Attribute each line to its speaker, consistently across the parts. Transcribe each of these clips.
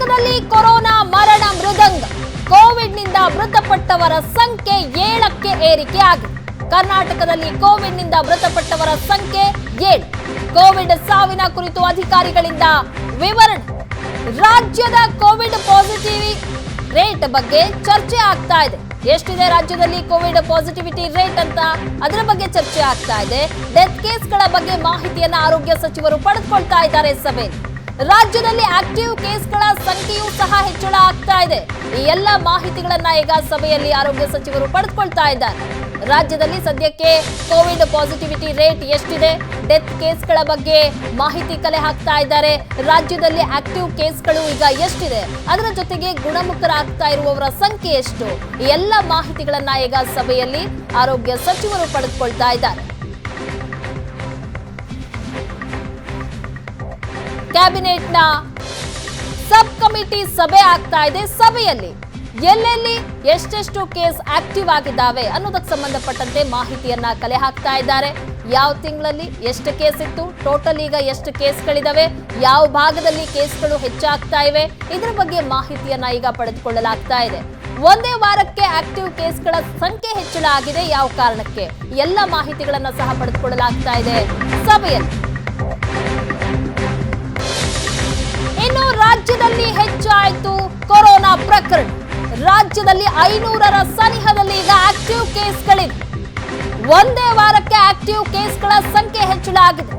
Speaker 1: ಕರ್ನಾಟಕದಲ್ಲಿ ಕೊರೋನಾ ಮರಣ ಮೃದಂಗ. ಕೋವಿಡ್ನಿಂದ ಮೃತಪಟ್ಟವರ ಸಂಖ್ಯೆ ಏಳಕ್ಕೆ ಏರಿಕೆ ಆಗಿದೆ. ಕರ್ನಾಟಕದಲ್ಲಿ ಕೋವಿಡ್ನಿಂದ ಮೃತಪಟ್ಟವರ ಸಂಖ್ಯೆ ಏಳು. ಕೋವಿಡ್ ಸಾವಿನ ಕುರಿತು ಅಧಿಕಾರಿಗಳಿಂದ ವಿವರಣೆ. ರಾಜ್ಯದ ಕೋವಿಡ್ ಪಾಸಿಟಿವ್ ರೇಟ್ ಬಗ್ಗೆ ಚರ್ಚೆ ಆಗ್ತಾ ಇದೆ. ಎಷ್ಟಿದೆ ರಾಜ್ಯದಲ್ಲಿ ಕೋವಿಡ್ ಪಾಸಿಟಿವಿಟಿ ರೇಟ್ ಅಂತ? ಅದರ ಬಗ್ಗೆ ಚರ್ಚೆ ಆಗ್ತಾ ಇದೆ. ಡೆತ್ ಕೇಸ್ಗಳ ಬಗ್ಗೆ ಮಾಹಿತಿಯನ್ನ ಆರೋಗ್ಯ ಸಚಿವರು ಪಡೆದುಕೊಳ್ತಾ ಇದ್ದಾರೆ ಸಭೆಯಲ್ಲಿ. ರಾಜ್ಯದಲ್ಲಿ ಆಕ್ಟಿವ್ ಕೇಸ್ಗಳ ಸಂಖ್ಯೆಯೂ ಸಹ ಹೆಚ್ಚಳ ಆಗ್ತಾ ಇದೆ. ಈ ಎಲ್ಲ ಮಾಹಿತಿಗಳನ್ನ ಈಗ ಸಭೆಯಲ್ಲಿ ಆರೋಗ್ಯ ಸಚಿವರು ಪಡೆದುಕೊಳ್ತಾ ಇದ್ದಾರೆ. ರಾಜ್ಯದಲ್ಲಿ ಸದ್ಯಕ್ಕೆ ಕೋವಿಡ್ ಪಾಸಿಟಿವಿಟಿ ರೇಟ್ ಎಷ್ಟಿದೆ? ಡೆತ್ ಕೇಸ್ಗಳ ಬಗ್ಗೆ ಮಾಹಿತಿ ಕಲೆ ಹಾಕ್ತಾ ಇದ್ದಾರೆ. ರಾಜ್ಯದಲ್ಲಿ ಆಕ್ಟಿವ್ ಕೇಸ್ಗಳು ಈಗ ಎಷ್ಟಿದೆ? ಅದರ ಜೊತೆಗೆ ಗುಣಮುಖರಾಗ್ತಾ ಇರುವವರ ಸಂಖ್ಯೆ ಎಷ್ಟು? ಈ ಎಲ್ಲ ಮಾಹಿತಿಗಳನ್ನ ಈಗ ಸಭೆಯಲ್ಲಿ ಆರೋಗ್ಯ ಸಚಿವರು ಪಡೆದುಕೊಳ್ತಾ ಇದ್ದಾರೆ. ಕ್ಯಾಬಿನೆಟ್ನ ಸಬ್ ಕಮಿಟಿ ಸಭೆ ಆಗ್ತಾ ಇದೆ. ಸಭೆಯಲ್ಲಿ ಎಲ್ಲೆಲ್ಲಿ ಎಷ್ಟೆಷ್ಟು ಕೇಸ್ ಆಕ್ಟಿವ್ ಆಗಿದ್ದಾವೆ ಅನ್ನೋದಕ್ಕೆ ಸಂಬಂಧಪಟ್ಟಂತೆ ಮಾಹಿತಿಯನ್ನ ಕಲೆ ಹಾಕ್ತಾ ಇದ್ದಾರೆ. ಯಾವ ತಿಂಗಳಲ್ಲಿ ಎಷ್ಟು ಕೇಸ್ ಇತ್ತು, ಟೋಟಲ್ ಈಗ ಎಷ್ಟು ಕೇಸ್ಗಳಿದಾವೆ, ಯಾವ ಭಾಗದಲ್ಲಿ ಕೇಸ್ಗಳು ಹೆಚ್ಚಾಗ್ತಾ ಇವೆ, ಇದರ ಬಗ್ಗೆ ಮಾಹಿತಿಯನ್ನ ಈಗ ಪಡೆದುಕೊಳ್ಳಲಾಗ್ತಾ ಇದೆ. ಒಂದೇ ವಾರಕ್ಕೆ ಆಕ್ಟಿವ್ ಕೇಸ್ಗಳ ಸಂಖ್ಯೆ ಹೆಚ್ಚಳ ಆಗಿದೆ. ಯಾವ ಕಾರಣಕ್ಕೆ? ಎಲ್ಲ ಮಾಹಿತಿಗಳನ್ನ ಸಹ ಪಡೆದುಕೊಳ್ಳಲಾಗ್ತಾ ಇದೆ ಸಭೆಯಲ್ಲಿ. ಹೆಚ್ಚಾಯಿತು ಕೊರೋನಾ ಪ್ರಕರಣ. ರಾಜ್ಯದಲ್ಲಿ ಐನೂರರ ಸನಿಹದಲ್ಲಿ ಈಗ ಆಕ್ಟಿವ್ ಕೇಸ್ಗಳಿವೆ. ಒಂದೇ ವಾರಕ್ಕೆ ಆಕ್ಟಿವ್ ಕೇಸ್ಗಳ ಸಂಖ್ಯೆ ಹೆಚ್ಚಳ ಆಗಿದೆ.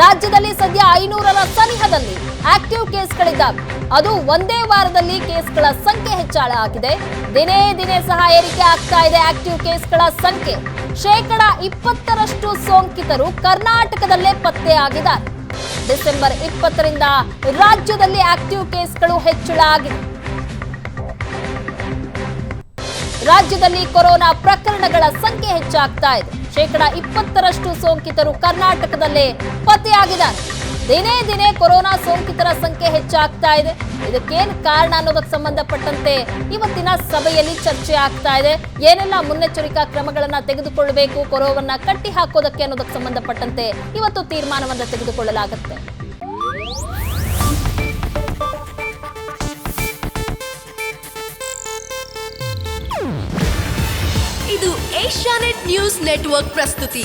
Speaker 1: ರಾಜ್ಯದಲ್ಲಿ ಸದ್ಯ ಐನೂರರ ಸನಿಹದಲ್ಲಿ ಆಕ್ಟಿವ್ ಕೇಸ್ಗಳಿದ್ದಾವೆ. ಅದು ಒಂದೇ ವಾರದಲ್ಲಿ ಕೇಸ್ಗಳ ಸಂಖ್ಯೆ ಹೆಚ್ಚಳ ಆಗಿದೆ. ದಿನೇ ದಿನೇ ಸಹ ಏರಿಕೆ ಆಗ್ತಾ ಇದೆ ಆಕ್ಟಿವ್ ಕೇಸ್ಗಳ ಸಂಖ್ಯೆ. ಶೇಕಡ ಇಪ್ಪತ್ತರಷ್ಟು ಸೋಂಕಿತರು ಕರ್ನಾಟಕದಲ್ಲೇ ಪತ್ತೆಯಾಗಿದ್ದಾರೆ. ಡಿಸೆಂಬರ್ ಇಪ್ಪತ್ತರಿಂದ ರಾಜ್ಯದಲ್ಲಿ ಆಕ್ಟಿವ್ ಕೇಸ್ಗಳು ಹೆಚ್ಚಳ ರಾಜ್ಯದಲ್ಲಿ ಕೊರೋನಾ ಪ್ರಕರಣಗಳ ಸಂಖ್ಯೆ ಹೆಚ್ಚಾಗ್ತಾ ಇದೆ. ಶೇಕಡಾ ಇಪ್ಪತ್ತರಷ್ಟು ಸೋಂಕಿತರು ಕರ್ನಾಟಕದಲ್ಲೇ ಪತ್ತೆಯಾಗಿದ್ದಾರೆ. ದಿನೇ ದಿನೇ ಕೊರೋನಾ ಸೋಂಕಿತರ ಸಂಖ್ಯೆ ಹೆಚ್ಚಾಗ್ತಾ ಇದೆ. ಇದಕ್ಕೇನು ಕಾರಣ ಅನ್ನೋದಕ್ಕೆ ಸಂಬಂಧಪಟ್ಟಂತೆ ಇವತ್ತಿನ ಸಭೆಯಲ್ಲಿ ಚರ್ಚೆ ಆಗ್ತಾ ಇದೆ. ಏನೆಲ್ಲ ಮುನ್ನೆಚ್ಚರಿಕಾ ಕ್ರಮಗಳನ್ನ ತೆಗೆದುಕೊಳ್ಳಬೇಕು ಕೊರೋವನ್ನ ಕಟ್ಟಿ ಹಾಕೋದಕ್ಕೆ ಅನ್ನೋದಕ್ಕೆ ಸಂಬಂಧಪಟ್ಟಂತೆ ಇವತ್ತು ತೀರ್ಮಾನವನ್ನ ತೆಗೆದುಕೊಳ್ಳಲಾಗುತ್ತೆ.
Speaker 2: ಇದು ಏಷ್ಯಾನೆಟ್ ನ್ಯೂಸ್ ನೆಟ್ವರ್ಕ್ ಪ್ರಸ್ತುತಿ.